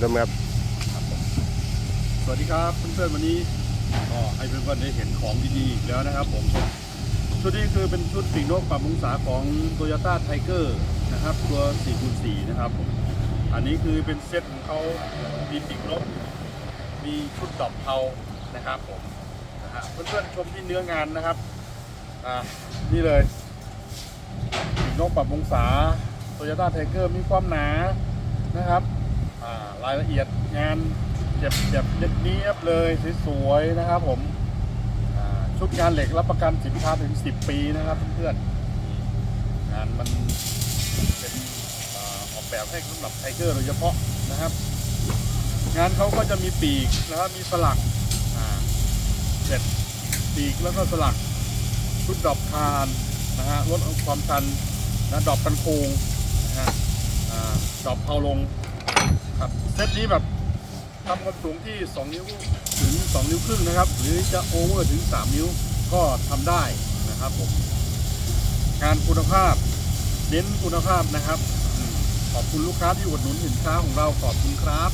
เริ่มครับสวัสดีครับเพื่อนๆวันนี้ก็ให้เพื่อนๆได้เห็นของดีๆอีกแล้วนะครับผมชุดนี้คือเป็นชุดปีกนกปรับองศาของ Toyota Tiger นะครับ ตัว4คูณ4นะครับผมอันนี้คือเป็นเซตของเขามีปีกนกมีชุดดอกเทานะครับผมนะฮะเพื่อนๆชมที่เนื้องานนะครับอ่านี่เลยปีกนกปรับองศา Toyota Tiger มีความหนานะครับารายละเอียดงานเจ็บเจ็บเนียบเลยสวยๆนะครับผมชุดงานเหล็กรับประกันสินค้าถึง 10 ปีนะครับเพื่อนๆงานมันเป็นออกแบบให้สำหรับไทเกอร์โดยเฉพาะนะครับ งานเขาก็จะมีปีกนะครับมีสลักเสร็จปีกแล้วก็สลักชุดดอปคานนะฮะลดความชันนะดอปกันโคงนะฮะดอปเผาลง ครับเซตนี้แบบทำความสูงที่ 2 นิ้วถึง 2 นิ้วครึ่งนะครับ หรือจะโอเวอร์ถึง 3 นิ้วก็ทำได้นะครับผมงานคุณภาพเน้นคุณภาพนะครับ ขอบคุณลูกค้าที่อุดหนุนสินค้าของเราขอบคุณครับ